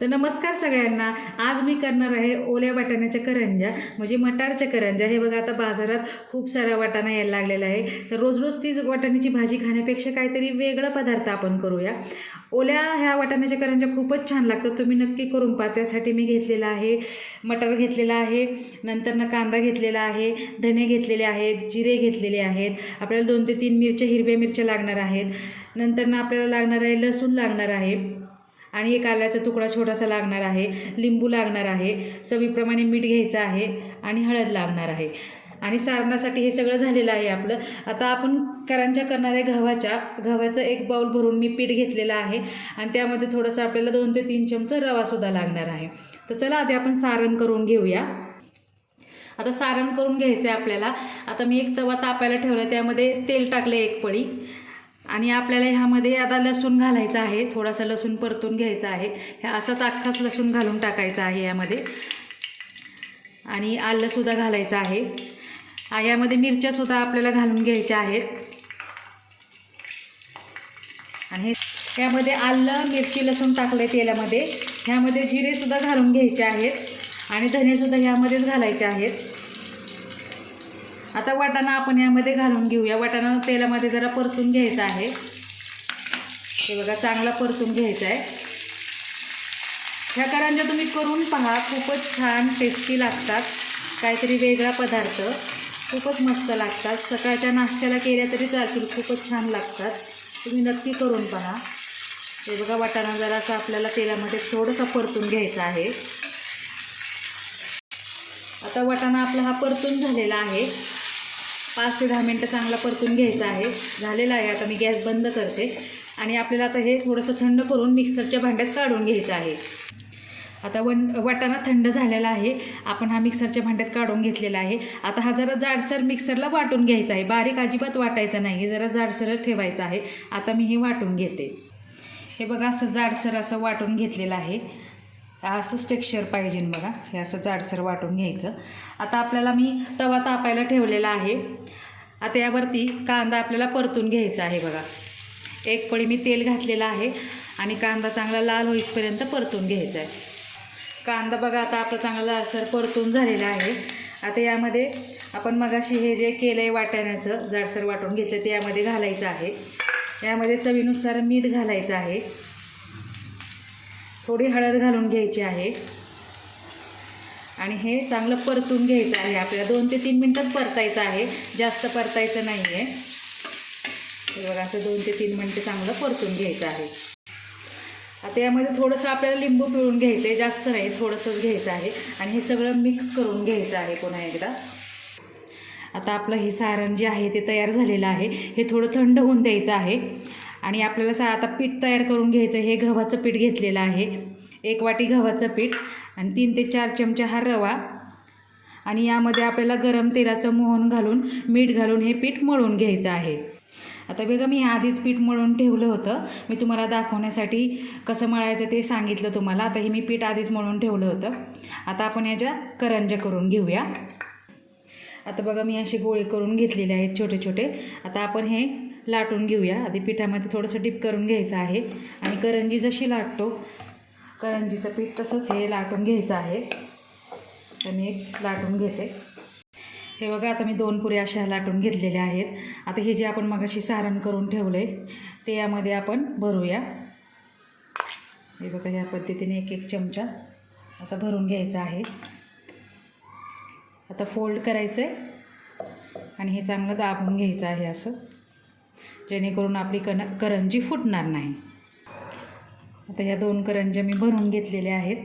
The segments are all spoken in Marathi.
तर नमस्कार सगळ्यांना. आज मी करणार आहे ओल्या वाटाण्याच्या करंज्या म्हणजे मटारच्या करंज्या. हे बघा आता बाजारात खूप सारा वाटाणा यायला लागलेला आहे. तर रोज रोज तीच वाटाण्याची भाजी खाण्यापेक्षा काहीतरी वेगळा पदार्थ आपण करूया. ओल्या ह्या वाटाण्याच्या करंज्या खूपच छान लागतात. तुम्ही नक्की करून पहा. त्यासाठी मी घेतलेला आहे मटार घेतलेला आहे नंतरनं कांदा घेतलेला आहे धने घेतलेले आहेत जिरे घेतलेले आहेत. आपल्याला दोन ते तीन मिरच्या हिरव्या मिरच्या लागणार आहेत. नंतरनं आपल्याला लागणार आहे लसूण लागणार आहे. आणि एक आल्याचा तुकडा छोटासा लागणार आहे लिंबू लागणार आहे चवीप्रमाणे मीठ घ्यायचं आहे आणि हळद लागणार आहे. आणि सारणासाठी हे सगळं झालेलं आहे आपलं. आता आपण करंज्या करणाऱ्या गव्हाच्या गव्हाचं एक बाऊल भरून मी पीठ घेतलेलं आहे आणि त्यामध्ये थोडंसं आपल्याला दोन ते तीन चमचा रवासुद्धा लागणार आहे. तर चला आधी आपण सारण करून घेऊया. आता सारण करून घ्यायचं आहे आपल्याला. आता मी एक तवा तापायला ठेवला त्यामध्ये तेल टाकलं एक पळी. आणि आपल्याला ह्यामध्ये आता लसूण घालायचं आहे थोडासा लसूण परतून घ्यायचा आहे. ह्या असाच अख्खाच लसूण घालून टाकायचा आहे यामध्ये. आणि आलंसुद्धा घालायचं आहे. यामध्ये मिरच्यासुद्धा आपल्याला घालून घ्यायच्या आहेत. आणि यामध्ये आलं मिरची लसूण टाकलं आहे तेलामध्ये. ह्यामध्ये जिरेसुद्धा घालून घ्यायचे आहेत. आणि धनेसुद्धा ह्यामध्येच घालायचे आहेत. आता वाटाणा आपण यामध्ये घालून घेऊया. वाटाणा तेलामध्ये जरा परतून घ्यायचा आहे. हे बघा चांगला परतून घ्यायचा आहे. ह्या करांजा तुम्ही करून पहा खूपच छान टेस्टी लागतात. काहीतरी वेगळा पदार्थ. खूपच मस्त लागतात. सकाळच्या नाश्त्याला केल्या तरी चालतील. खूपच छान लागतात. तुम्ही नक्की करून पहा. हे बघा वाटाणा जरासा आपल्याला तेलामध्ये थोडंसं परतून घ्यायचा आहे. आता वाटाणा आपला हा परतून झालेला आहे. पाच ते दहा मिनटं चांगला परतून घ्यायचा आहे. झालेला आहे. आता मी गॅस बंद करते. आणि आपल्याला आता हे थोडंसं थंड करून मिक्सरच्या भांड्यात काढून घ्यायचं आहे. आता वन वाटाणा थंड झालेला आहे. आपण हा मिक्सरच्या भांड्यात काढून घेतलेला आहे. आता हा जरा जाडसर मिक्सरला वाटून घ्यायचा आहे. बारीक अजिबात वाटायचं नाही. जरा जाडसर ठेवायचं आहे. आता मी हे वाटून घेते. हे बघा असं जाडसर असं वाटून घेतलेलं आहे. असंच टेक्स्चर पाहिजे बघा. हे असं जाडसर वाटून घ्यायचं. आता आपल्याला मी तवा तापायला ठेवलेला आहे. आता यावरती कांदा आपल्याला परतून घ्यायचा आहे बघा. एक पळी मी तेल घातलेलं आहे आणि कांदा चांगला लाल होईपर्यंत परतून घ्यायचा आहे. कांदा बघा आता आपला चांगला लालसर परतून झालेला आहे. आता यामध्ये आपण मगाशी हे जे केलं आहे वाटाण्याचं जाडसर वाटून घेतलं ते यामध्ये घालायचं आहे. यामध्ये चवीनुसार मीठ घालायचं आहे. थोडी हळद घालून घ्यायची आहे. आणि हे चांगलं परतून घ्यायचं आहे. आपल्याला दोन ते तीन मिनटात परतायचं आहे. जास्त परतायचं नाही आहे बघा असं दोन ते तीन मिनटं चांगलं परतून घ्यायचं आहे. आता यामध्ये थोडंसं आपल्याला लिंबू पिळून घ्यायचं आहे जास्त नाही थोडंसंच घ्यायचं आहे. आणि हे सगळं मिक्स करून घ्यायचं आहे पुन्हा एकदा. आता आपलं हे सारण जे आहे ते तयार झालेलं आहे. हे थोडं थंड होऊन द्यायचं आहे. आणि आपल्याला सा आता पीठ तयार करून घ्यायचं हे गव्हाचं पीठ घेतलेलं आहे. एक वाटी गव्हाचं पीठ आणि तीन ते चार चमचे हा रवा. आणि यामध्ये आपल्याला गरम तेलाचं मोहन घालून मीठ घालून हे पीठ मळून घ्यायचं आहे. आता बघा मी आधीच पीठ मळून ठेवलं होतं. मी तुम्हाला दाखवण्यासाठी कसं मळायचं ते सांगितलं तुम्हाला. आता हे मी पीठ आधीच मळून ठेवलं होतं. आता आपण याच्या करंज्या करून घेऊया. आता बघा मी असे गोळे करून घेतलेले आहेत छोटे छोटे आता आपण हे लाटून घेऊया. आधी पिठामध्ये थोडंसं डिप करून घ्यायचं आहे. आणि करंजी जशी लाटतो करंजीचं पीठ तसंच हे लाटून घ्यायचं आहे. तर मी एक लाटून घेते. हे बघा आता मी दोन पुऱ्या अशा लाटून घेतलेल्या आहेत. आता हे जे आपण मगाशी सारण करून ठेवलं आहे ते यामध्ये आपण भरूया. हे बघा ह्या पद्धतीने एक एक चमचा असा भरून घ्यायचा आहे. आता फोल्ड करायचं आहे आणि हे चांगलं दाबून घ्यायचं आहे असं. जेणेकरून आपली कन करंजी फुटणार नाही. आता ह्या दोन करंज्या मी भरून घेतलेल्या आहेत.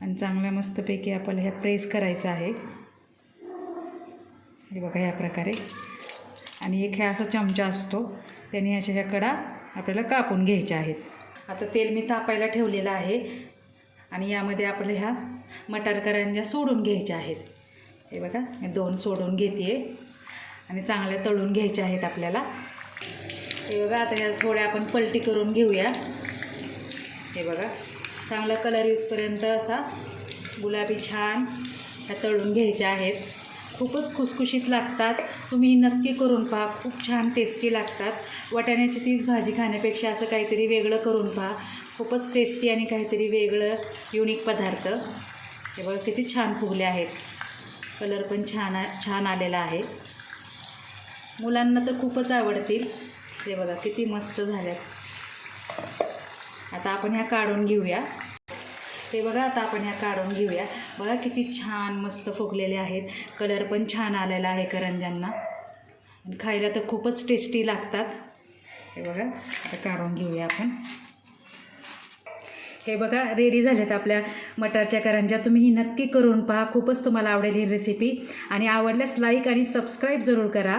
आणि चांगल्या मस्तपैकी आपल्याला ह्या प्रेस करायचं आहे. हे बघा ह्या प्रकारे. आणि एक ह्या असा चमचा असतो. त्याने ह्याच्या ह्या कडा आपल्याला कापून घ्यायच्या आहेत. आता तेल मी तापायला ठेवलेलं आहे. आणि यामध्ये आपल्या ह्या मटार करंज्या सोडून घ्यायच्या आहेत. हे बघा मी दोन सोडून घेते आणि चांगल्या तळून घ्यायच्या आहेत आपल्याला. हे बघा आता ह्या थोड्या आपण पलटी करून घेऊया. हे बघा चांगला कलर यूजपर्यंत असा गुलाबी छान ह्या तळून घ्यायच्या आहेत. खूपच खुसखुशीत लागतात. तुम्ही नक्की करून पहा खूप छान टेस्टी लागतात. वाटाण्याची तीच भाजी खाण्यापेक्षा असं काहीतरी वेगळं करून पहा. खूपच टेस्टी आणि काहीतरी वेगळं युनिक पदार्थ. हे बघा किती छान फुगले आहेत. कलर पण छान छान आलेला आहे. मुलांना तर खूपच आवडतील. हे बघा किती मस्त झाल्यात. आता आपण ह्या काढून घेऊया. हे बघा आता आपण ह्या काढून घेऊया. बघा किती छान मस्त फुगलेले आहेत. कलर पण छान आलेला आहे करंज्यांना. खायला तर खूपच टेस्टी लागतात. हे बघा आता काढून घेऊया आपण. हे बघा रेडी झालेत आपल्या मटारच्या करंज्या. तुम्ही ही नक्की करून पहा. खूपच तुम्हाला आवडेल ही रेसिपी आणि आवडल्यास लाईक आणि सबस्क्राईब जरूर करा.